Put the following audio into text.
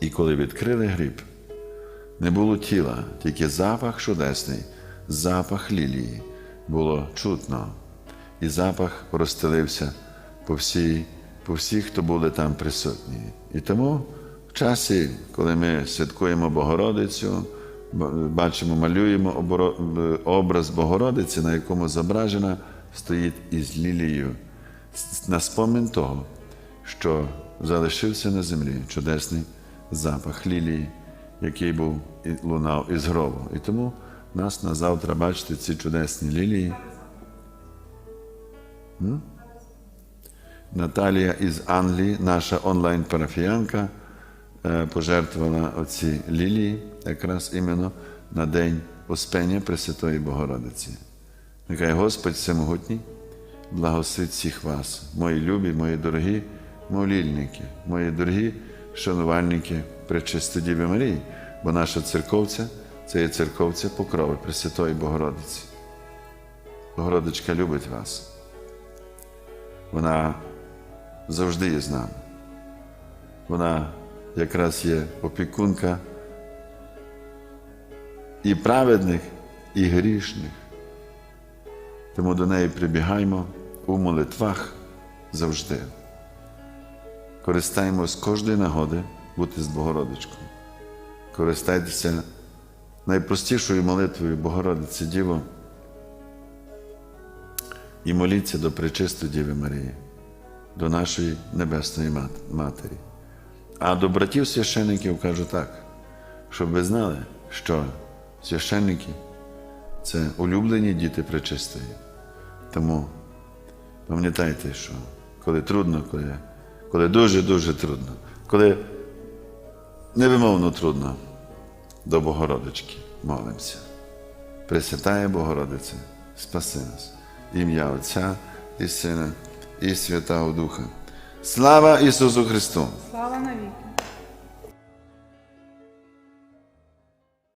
І коли відкрили гріб, не було тіла, тільки запах чудесний, запах лілії. Було чутно, і запах розстелився по, всій, по всіх, хто були там присутні. І тому в часі, коли ми святкуємо Богородицю, бачимо, малюємо е, образ Богородиці, на якому зображена стоїть із лілією, на спомин того, що залишився на землі чудесний запах лілії, який був і лунав із гробу. І тому нас на завтра бачите ці чудесні лілії. М? Наталія із Англії, наша онлайн-парафіянка, е, пожертвувала оці лілії якраз іменно на День Успення Пресвятої Богородиці. Нехай Господь Всемогутній благословить всіх вас, мої любі, мої дорогі молільники, мої дорогі шанувальники Пречисти Діви Марії, бо наша церковця це є церковця покрови Пресвятої Богородиці. Богородичка любить вас. Вона завжди є з нами. Вона якраз є опікунка і праведних, і грішних. Тому до неї прибігаємо у молитвах завжди. Користаємось кожної нагоди бути з Богородичкою. Користайтеся найпростішою молитвою Богородиці Діво і моліться до Пречистої Діви Марії, до нашої Небесної Матері. А до братів священників кажу так, щоб ви знали, що священники це улюблені діти Пречистої. Тому пам'ятайте, що коли трудно, коли, коли дуже-дуже трудно, коли невимовно трудно, до Богородички молимося. Пресвятає Богородице, спаси нас, ім'я Отця і Сина, і Святого Духа. Слава Ісусу Христу!